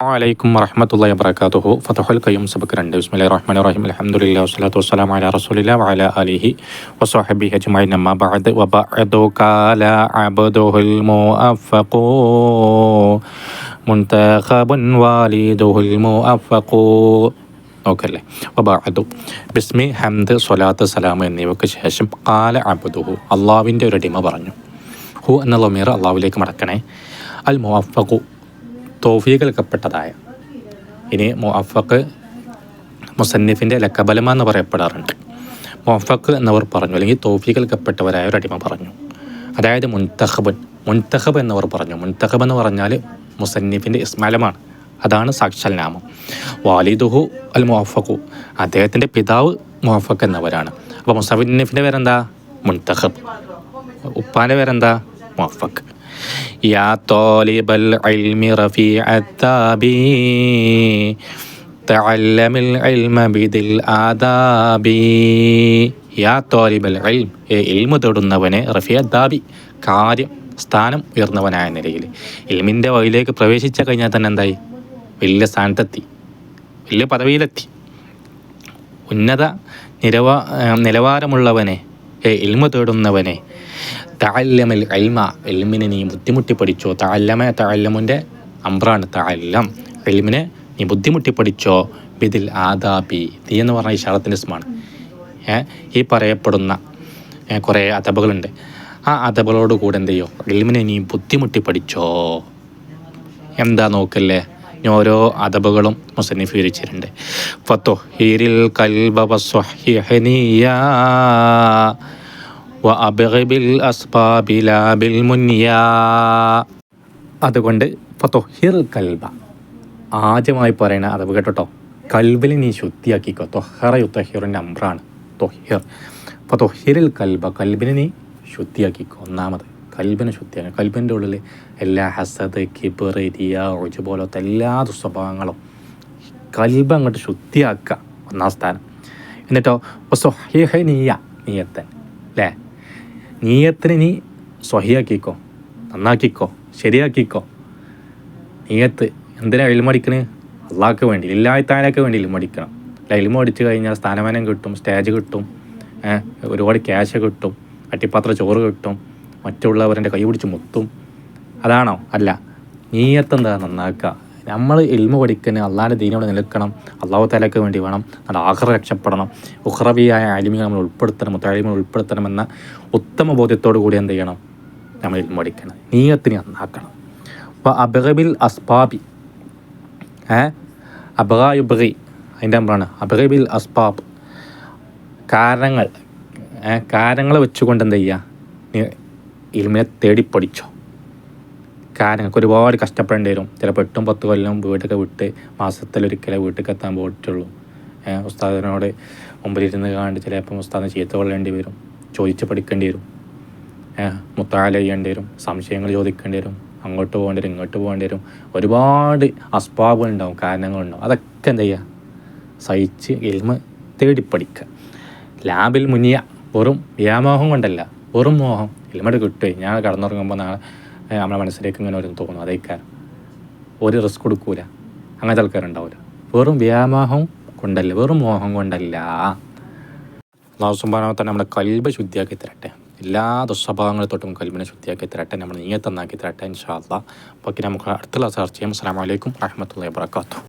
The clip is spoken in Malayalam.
വലൈക്കും വറഹമത്തല്ലാ വബർക്കാത്തുഹു ഫതഹുൽ കയ്യും സബക്ക് രണ്ട് ബിസ്മില്ലാ റഹ്മാൻ റഹീം അലഹമുല്ലാ വസ്സലാത്തു വസ്സലാം അല റസൂലില്ല വഅല അലിഹി വസ്വഹബി അജ്മഈൻ അമ്മാ ബഅദ് വബഅദു കാല അബ്ദുൽ മുഅഫഖു മുൻതഖബുൻ വാലിദുൽ മുഅഫഖു നോക്കല്ലേ വബഅദു ബിസ്മി ഹംദ് സ്വലാത്ത് സലാം എന്നിവയ്ക്ക് ശേഷം കാല അബ്ദുഹു അള്ളാവിൻ്റെ ഒരു അടിമ പറഞ്ഞു ഹു എന്ന ലമീർ അള്ളാഹുവിലേക്ക് മടക്കണേ അൽ മുഅഫഖു തോഫീകൽക്കപ്പെട്ടതായ ഇനി മുഅഫക്ക് മുസന്നിഫിന്റെ ലക്കബലമ എന്ന് പറയപ്പെടാറുണ്ട്. മുഅഫക്ക് എന്നവർ പറഞ്ഞു അല്ലെങ്കിൽ തോഫീകൽക്കപ്പെട്ടവരായ ഒരു അടിമ പറഞ്ഞു. അതായത് മുൻതഹബൻ മുൻതഹബ് എന്നവർ പറഞ്ഞു. മുൻതഹബ് എന്ന് പറഞ്ഞാൽ മുസന്നിഫിന്റെ ഇസ്മാലമാണ്. അതാണ് സാക്ഷാൽ നാമം. വാലിദുഹു അൽ മുഅഫഖു അദ്ദേഹത്തിന്റെ പിതാവ് മുഅഫക്ക് എന്നവരാണ്. അപ്പോൾ മുസന്നിഫിന്റെ പേരെന്താ? മുൻതഹബ് ഉപ്പാന്റെ പേരെന്താ? മുഅഫക്ക് يا طالب العلم رفيع التابي تعلم العلم بذي الآداب യാ തോലിബൽ ഇൽം ഇൽമു തൊടുന്നവനെ റഫിയ ദാബി കാര്യം സ്ഥാനം ഉയർന്നവനായ നിലയിൽ ഇൽമിൻ്റെ വഴിയിലേക്ക് പ്രവേശിച്ച കഴിഞ്ഞാൽ തന്നെ എന്തായി വലിയ സ്ഥാനത്തെത്തി വലിയ പദവിയിലെത്തി ഉന്നത നിലവാ നിലവാരമുള്ളവനെ ഇൽമു തേടുന്നവനെ തഅല്ലമൽ ഇൽമ ഇൽമിനെ നീ ബുദ്ധിമുട്ടി പഠിച്ചോ തഅല്ലമ തഅല്ലമുന്റെ അമ്പ്രാണ് തഅല്ലം. ഇൽമിനെ നീ ബുദ്ധിമുട്ടി പഠിച്ചോ ബിദിൽ ആദാബി. തീ എന്ന് പറഞ്ഞ ഇഷാറത്തിന്റെ സ്മാണ് ഈ പറയപ്പെടുന്ന കുറേ അതബകളുണ്ട് ആ അതബകളോട് കൂടെ എന്ത് ഇൽമിനെ നീ ബുദ്ധിമുട്ടി പഠിച്ചോ എന്താ നോക്കല്ലേ? ഓരോ അതബുകളും മുസന്നിഫ് വിവരിച്ചിട്ടുണ്ട്. ഫത്തോ ഹിരിൽ കൽബ വസ്വഹിഹനിയ അതുകൊണ്ട് ഫതൊഹിർ കൽബ. ആദ്യമായി പറയണ അതവ് കേട്ടോ കൽബിൽ നീ ശുദ്ധിയാക്കിക്കോ. തൊഹറ യുത്തഹിറിന്റെ അമ്രാണ്. തൊഹിർ തൊഹിറിൽ കൽബ കൽബിനെ നീ ശുദ്ധിയാക്കിക്കോ. ഒന്നാമത് കൽബിനെ ശുദ്ധിയാക്കുക കൽബിന്റെ ഉള്ളിൽ എല്ലാ ഹസദ് കിബർ റിയ ഒഴിച്ച് പോലത്തെ എല്ലാ ദുസ്വഭാവങ്ങളും കൽബ് അങ്ങോട്ട് ശുദ്ധിയാക്കുക. ഒന്നാം സ്ഥാനം. എന്നിട്ടോ സ്വഹിഹ നീയ നീയത്തൻ. അല്ലേ നീയത്തിന് നീ സ്വഹിയാക്കിക്കോ നന്നാക്കിക്കോ ശരിയാക്കിക്കോ. നീയത്ത് എന്തിനാ എളിമടിക്കണ് അള്ളാഹ്ക്ക് വേണ്ടി ഇല്ലായ്ത്താനൊക്കെ വേണ്ടി എളിമടിക്കണം അല്ല എളിമ അടിച്ചു കഴിഞ്ഞാൽ സ്ഥാനമാനം കിട്ടും സ്റ്റേജ് കിട്ടും ഒരുപാട് ക്യാഷ് കിട്ടും അട്ടിപ്പാത്ര ചോറ് കിട്ടും മറ്റുള്ളവരെ കൈ പിടിച്ച് മുത്തും. അതാണോ? അല്ല. നീയത്ത് എന്താ നന്നാക്കുക നമ്മൾ എൽമ പഠിക്കണം അള്ളാഹിന്റെ ദീനോട് നിൽക്കണം അള്ളാഹു താലയ്ക്ക് വേണ്ടി വേണം നമ്മുടെ ആഹ്റ രക്ഷപ്പെടണം. ഉഹ്റബിയായ ആലിമികൾ നമ്മൾ ഉൾപ്പെടുത്തണം മുത്താലിമികൾ ഉൾപ്പെടുത്തണം എന്ന ഉത്തമ ബോധ്യത്തോടു കൂടി എന്ത് ചെയ്യണം? നമ്മൾ എൽമ പഠിക്കണം. നീയത്തിന് നന്നാക്കണം. അപ്പോൾ അബഹബിൽ അസ്ബാബി. ഏ? അബഹായുബി അതിന്റെ നമ്പറാണ് അബഹബിൽ അസ്ബാബ്. കാരണങ്ങൾ. കാരണങ്ങൾ വെച്ചുകൊണ്ട് എന്ത് ചെയ്യുക ഇൽമിനെ തേടി പഠിച്ചോ. കാര്യങ്ങൾക്ക് ഒരുപാട് കഷ്ടപ്പെടേണ്ടി വരും. ചിലപ്പോൾ എട്ടും പത്ത് കൊല്ലം വീട്ടൊക്കെ വിട്ട് മാസത്തിലൊരിക്കലേ വീട്ടിലേക്ക് എത്താൻ പോയിട്ടുള്ളൂ. ഉസ്താദിനോട് മുമ്പിലിരുന്ന് കാണ്ട് ചിലപ്പം ഉസ്താദിന് ചീത്ത കൊള്ളേണ്ടി വരും. ചോദിച്ച് പഠിക്കേണ്ടി വരും. മുത്താല ചെയ്യേണ്ടി വരും. സംശയങ്ങൾ ചോദിക്കേണ്ടി വരും. അങ്ങോട്ട് പോകേണ്ടി വരും ഇങ്ങോട്ട് പോകേണ്ടി വരും. ഒരുപാട് അസ്പാബുകളുണ്ടാവും കാരണങ്ങളുണ്ടാവും. അതൊക്കെ എന്താ ചെയ്യുക സഹിച്ച് എൽമ തേടി പഠിക്കുക. ലാബിൽ മുനിയ വെറും വ്യാമോഹം കൊണ്ടല്ല വെറും മോഹം. ഇൽമയുടെ കിട്ടുകയും ഞാൻ കടന്നുറങ്ങുമ്പോൾ നാളെ നമ്മളെ മനസ്സിലേക്ക് ഇങ്ങനെ ഒരു തോന്നും. അതേക്കാരം ഒരു റിസ്ക് കൊടുക്കൂല. അങ്ങനത്തെ ആൾക്കാരുണ്ടാവില്ല വെറും വ്യാമോഹം കൊണ്ടല്ല വെറും മോഹം കൊണ്ടല്ല. നാസുംബാനാവ് സുബാനോ തന്നെ നമ്മുടെ കൽബ് ശുദ്ധിയാക്കി തരട്ടെ. എല്ലാ ദുസ്വഭാവങ്ങളെ തൊട്ടും കൽബിനെ ശുദ്ധിയാക്കി തരട്ടെ. നമ്മൾ നീയത്തന്നാക്കി തരട്ടെ ഇൻഷാ അള്ളാഹ് അപ്പോൾ നമുക്ക് അടുത്തുള്ള ചർച്ച ചെയ്യാം അസ്സാം വലൈക്കും വാഹമത്തല്ലാ വാത്തു